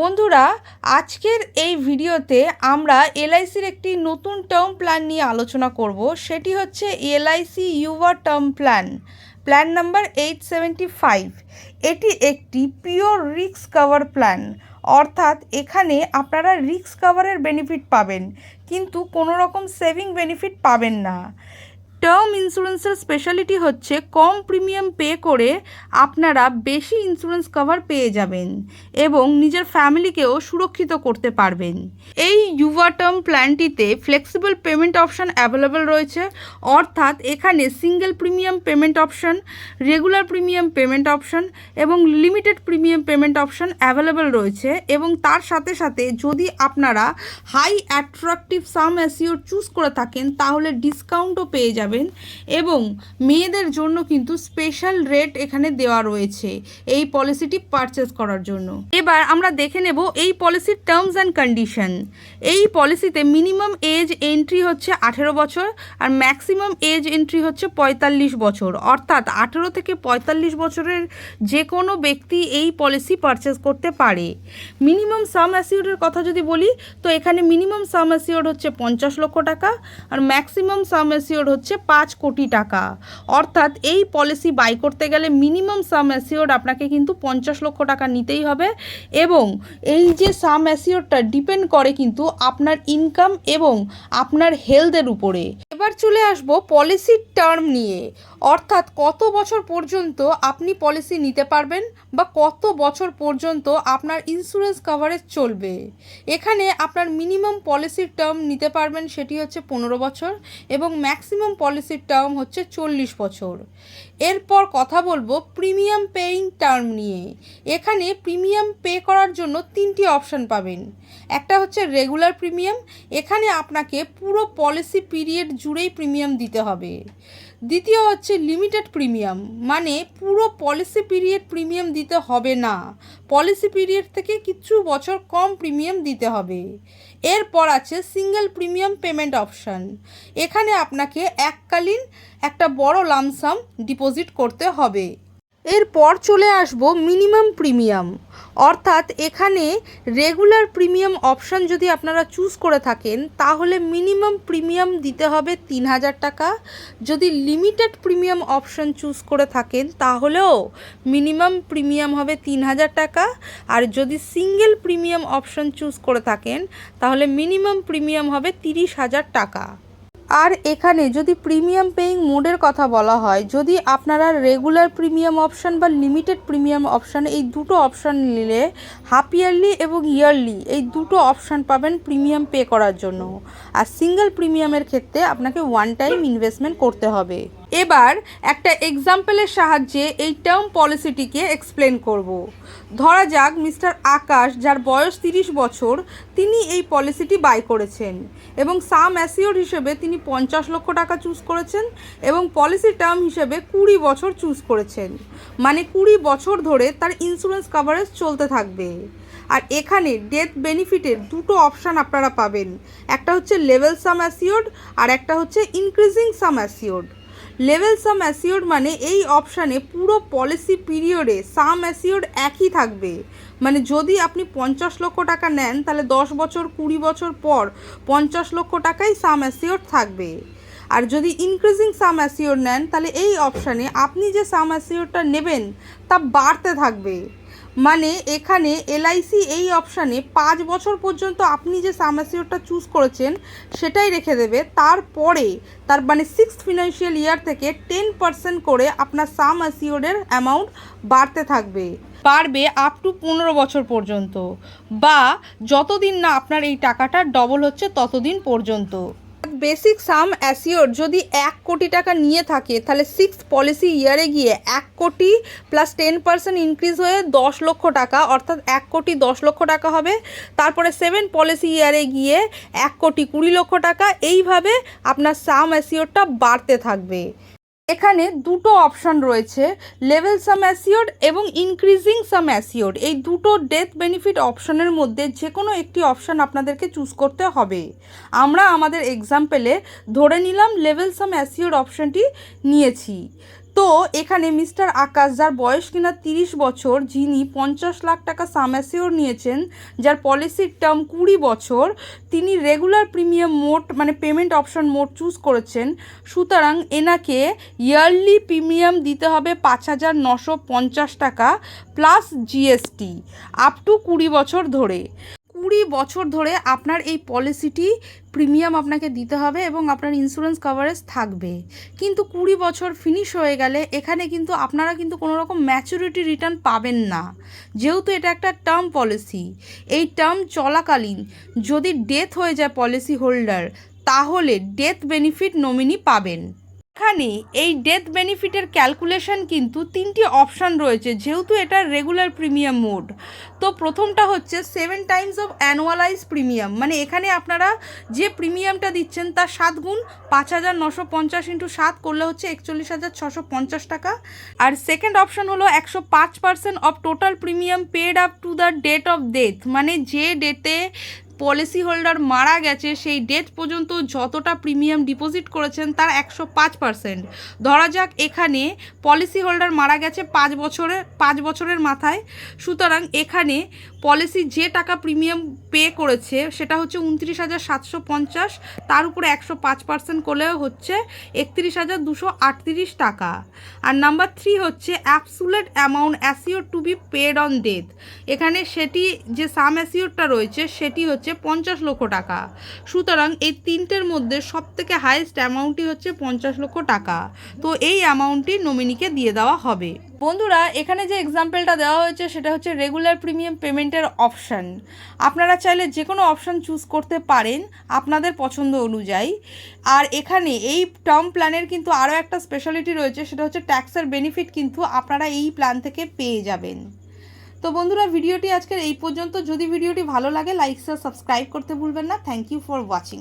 বন্ধুরা, আজকের এই ভিডিওতে আমরা এলআইসির একটি নতুন টার্ম প্ল্যান নিয়ে আলোচনা করব। সেটি হচ্ছে LIC ইউভার term plan plan number eight seventy five এটি একটি পিওর রিক্স কভার প্ল্যান অর্থাৎ এখানে আপনারা রিক্স কভারের বেনিফিট পাবেন, কিন্তু কোনো রকম সেভিং বেনিফিট পাবেন না। টার্ম ইন্স্যুরেন্সের স্পেশালিটি হচ্ছে কম প্রিমিয়াম পে করে আপনারা বেশি ইন্স্যুরেন্স কভার পেয়ে যাবেন এবং নিজের ফ্যামিলিকেও সুরক্ষিত করতে পারবেন। এই ইউভা টার্ম প্ল্যানটিতে ফ্লেক্সিবল পেমেন্ট অপশান অ্যাভেলেবেল রয়েছে, অর্থাৎ এখানে single premium payment option regular premium payment option এবং limited premium payment option available রয়েছে এবং তার সাথে সাথে যদি আপনারা high attractive sum assure choose করে থাকেন, তাহলে ডিসকাউন্টও পেয়ে যাবেন। এবং মেয়েদের জন্য কিন্তু স্পেশাল রেট এখানে দেওয়া রয়েছে এই পলিসিটি পারচেস করার জন্য। এবার আমরা দেখে নেব এই পলিসির টার্মস অ্যান্ড কন্ডিশন এই পলিসিতে মিনিমাম এজ এন্ট্রি হচ্ছে আঠেরো বছর আর ম্যাক্সিমাম এজ এন্ট্রি হচ্ছে পঁয়তাল্লিশ বছর। অর্থাৎ আঠেরো থেকে পঁয়তাল্লিশ বছরের যে কোনো ব্যক্তি এই পলিসি পারচেস করতে পারে। মিনিমাম সাম অ্যাসিওরের কথা যদি বলি, তো এখানে মিনিমাম সাম অ্যাসিওর হচ্ছে পঞ্চাশ লক্ষ টাকা আর ম্যাক্সিমাম সাম অ্যাসিওর হচ্ছে পাঁচ কোটি টাকা। অর্থাৎ এই পলিসি বাই করতে গেলে মিনিমাম সাম অ্যাসিওর আপনাকে কিন্তু পঞ্চাশ লক্ষ টাকা নিতেই হবে এবং এই যে সাম অ্যাসিওরটা ডিপেন্ড করে কিন্তু আপনার ইনকাম এবং আপনার হেলথের উপরে। এবার চলে আসব পলিসির টার্ম নিয়ে। অর্থাৎ কত বছর পর্যন্ত আপনি পলিসি নিতে পারবেন বা কত বছর পর্যন্ত আপনার ইন্স্যুরেন্স কভারেজ চলবে? এখানে আপনার মিনিমাম পলিসির টার্ম নিতে পারবেন সেটি হচ্ছে পনেরো বছর এবং ম্যাক্সিমাম পলিসির টার্ম হচ্ছে চল্লিশ বছর। এরপর কথা বলব প্রিমিয়াম পেইং টার্ম নিয়ে। এখানে প্রিমিয়াম পে করার জন্য তিনটি অপশান পাবেন। একটা হচ্ছে রেগুলার প্রিমিয়াম এখানে আপনাকে পুরো পলিসি পিরিয়ড জুড়েই প্রিমিয়াম দিতে হবে। দ্বিতীয় হচ্ছে লিমিটেড প্রিমিয়াম মানে পুরো পলিসি পিরিয়ড প্রিমিয়াম দিতে হবে না। পলিসি পিরিয়ড থেকে কিছু বছর কম প্রিমিয়াম দিতে হবে। এরপর আছে সিঙ্গেল প্রিমিয়াম পেমেন্ট অপশান এখানে আপনাকে এককালীন একটা বড় লামসাম ডিপোজিট করতে হবে। এরপর চলে আসব মিনিমাম প্রিমিয়াম। অর্থাৎ এখানে রেগুলার প্রিমিয়াম অপশান যদি আপনারা চুজ করে থাকেন, তাহলে মিনিমাম প্রিমিয়াম দিতে হবে তিন হাজার টাকা। যদি লিমিটেড প্রিমিয়াম অপশান চুজ করে থাকেন, তাহলেও মিনিমাম প্রিমিয়াম হবে তিন হাজার টাকা। আর যদি সিঙ্গেল প্রিমিয়াম অপশান চুজ করে থাকেন, তাহলে মিনিমাম প্রিমিয়াম হবে তিরিশ হাজার টাকা। আর এখানে যদি প্রিমিয়াম পেইং মোডের কথা বলা হয়, যদি আপনারা রেগুলার প্রিমিয়াম অপশান বা লিমিটেড প্রিমিয়াম অপশান এই দুটো অপশান নিলে হাফ ইয়ারলি এবং ইয়ারলি এই দুটো অপশান পাবেন প্রিমিয়াম পে করার জন্য। আর সিঙ্গেল প্রিমিয়ামের ক্ষেত্রে আপনাকে ওয়ান টাইম ইনভেস্টমেন্ট করতে হবে। এবার একটা এক্সাম্পলের সাহায্যে এই টার্ম পলিসিটিকে এক্সপ্লেন করব। ধরা যাক মিস্টার আকাশ, যার বয়স তিরিশ বছর, তিনি এই পলিসিটি বাই করেছেন এবং সাম অ্যাসিওর হিসেবে তিনি পঞ্চাশ লক্ষ টাকা চুজ করেছেন এবং পলিসি টার্ম হিসেবে কুড়ি বছর চুজ করেছেন। মানে কুড়ি বছর ধরে তার ইন্স্যুরেন্স কাভারেজ চলতে থাকবে। আর এখানে ডেথ বেনিফিটের দুটো অপশান আপনারা পাবেন। একটা হচ্ছে লেভেল সাম অ্যাসিওর্ড আর একটা হচ্ছে increasing sum assured level sum assure মানে এই অপশানে পুরো পলিসি পিরিয়ডে সাম অ্যাসিওর একই থাকবে। মানে যদি আপনি পঞ্চাশ লক্ষ টাকা নেন, তাহলে দশ বছর, কুড়ি বছর পর পঞ্চাশ লক্ষ টাকাই সাম অ্যাসিওর থাকবে। আর যদি ইনক্রিজিং সাম অ্যাসিওর নেন, তাহলে এই অপশানে আপনি যে সাম অ্যাসিওরটা নেবেন, তা বাড়তে থাকবে। মানে এখানে এলআইসি এই অপশানে পাঁচ বছর পর্যন্ত আপনি যে সাম অ্যাসিওরটা চুজ করেছেন, সেটাই রেখে দেবে। তারপরে তার মানে সিক্স ফিনান্সিয়াল ইয়ার থেকে টেন পার্সেন্ট করে আপনার সাম অ্যাসিওরের অ্যামাউন্ট বাড়তে থাকবে। পারবে আপ টু পনেরো বছর পর্যন্ত। বা যতদিন না আপনার এই টাকাটা ডবল হচ্ছে, ততদিন পর্যন্ত। বেসিক সাম অ্যাসিওর যদি এক কোটি টাকা নিয়ে থাকে, তাহলে সিক্স পলিসি ইয়ারে গিয়ে এক কোটি প্লাস টেন পার্সেন্ট ইনক্রিজ হয়ে দশ লক্ষ টাকা, অর্থাৎ এক কোটি দশ লক্ষ টাকা হবে। তারপরে সেভেন পলিসি ইয়ারে গিয়ে এক কোটি কুড়ি লক্ষ টাকা, এইভাবে আপনার সাম অ্যাসিওরটা বাড়তে থাকবে। এখানে দুটো অপশান রয়েছে লেভেল সাম অ্যাসিওর্ড এবং ইনক্রিজিং সাম অ্যাসিওর্ড এই দুটো ডেথ বেনিফিট অপশানের মধ্যে যে কোনো একটি অপশান আপনাদেরকে চুজ করতে হবে। আমরা আমাদের এক্সাম্পেলে ধরে নিলাম লেভেল সাম অ্যাসিওর অপশানটি নিয়েছি। তো এখানে মিস্টার আকাশ, যার বয়স কিনা তিরিশ বছর, যিনি পঞ্চাশ লাখ টাকা সামাসিওর নিয়েছেন, যার পলিসির টার্ম কুড়ি বছর, তিনি রেগুলার প্রিমিয়াম মোড মানে পেমেন্ট অপশন মোড চুজ করেছেন। সুতরাং এনাকে ইয়ারলি প্রিমিয়াম দিতে হবে পাঁচ হাজার নশো পঞ্চাশ টাকা প্লাস জিএসটি আপ টু কুড়ি বছর ধরে। কুড়ি বছর ধরে আপনার এই পলিসিটি প্রিমিয়াম আপনাকে দিতে হবে এবং আপনার ইন্স্যুরেন্স কভারেজ থাকবে। কিন্তু কুড়ি বছর ফিনিশ হয়ে গেলে এখানে কিন্তু আপনারা কিন্তু কোনো রকম ম্যাচুরিটি রিটার্ন পাবেন না। যেহেতু এটা একটা টার্ম পলিসি এই টার্ম চলাকালীন যদি ডেথ হয়ে যায় পলিসি হোল্ডার তাহলে ডেথ বেনিফিট নমিনি পাবেন। এখানে এই ডেথ বেনিফিটের ক্যালকুলেশন কিন্তু তিনটি অপশান রয়েছে, যেহেতু এটা রেগুলার প্রিমিয়াম মোড তো প্রথমটা হচ্ছে seven times of annualize premium মানে এখানে আপনারা যে প্রিমিয়ামটা দিচ্ছেন তার সাত গুণ পাঁচ হাজার নশো পঞ্চাশ ইন্টু সাত করলে হচ্ছে একচল্লিশ হাজার ছশো পঞ্চাশ টাকা। আর সেকেন্ড অপশান হলো একশো পাঁচ percent of total premium paid up to the date of death মানে যে ডেটে পলিসি হোল্ডার মারা গেছে, সেই ডেট পর্যন্ত যতটা প্রিমিয়াম ডিপোজিট করেছেন তার একশো পাঁচ পার্সেন্ট ধরা যাক এখানে পলিসি হোল্ডার মারা গেছে পাঁচ বছরের পাঁচ বছরের মাথায়। সুতরাং এখানে পলিসি যে টাকা প্রিমিয়াম পে করেছে, সেটা হচ্ছে উনত্রিশ হাজার সাতশো পঞ্চাশ, তার উপরে একশো পাঁচ পার্সেন্ট করলেও হচ্ছে একত্রিশ হাজার দুশো আটত্রিশ টাকা। আর নাম্বার থ্রি হচ্ছে absolute amount assure to be paid on death এখানে সেটি যে সাম অ্যাসিওরটা রয়েছে, সেটি হচ্ছে পঞ্চাশ লক্ষ টাকা। সুতরাং এই তিনটের মধ্যে সব থেকে হাইয়েস্ট অ্যামাউন্টই হচ্ছে পঞ্চাশ লক্ষ টাকা। তো এই অ্যামাউন্টটি নমিনিকে দিয়ে দেওয়া হবে। বন্ধুরা, এখানে যে এক্সাম্পলটা দেওয়া হয়েছে, সেটা হচ্ছে রেগুলার প্রিমিয়াম পেমেন্টের অপশান আপনারা চাইলে যে কোনো অপশান চুজ করতে পারেন আপনাদের পছন্দ অনুযায়ী। আর এখানে এই টার্ম প্ল্যানের কিন্তু আরও একটা স্পেশালিটি রয়েছে, সেটা হচ্ছে ট্যাক্সের বেনিফিট কিন্তু আপনারা এই প্ল্যান থেকে পেয়ে যাবেন। তো বন্ধুরা, ভিডিওটি আজকের এই পর্যন্ত। যদি ভিডিওটি ভালো লাগে লাইক সাবস্ক্রাইব করতে ভুলবেন না। Thank you for watching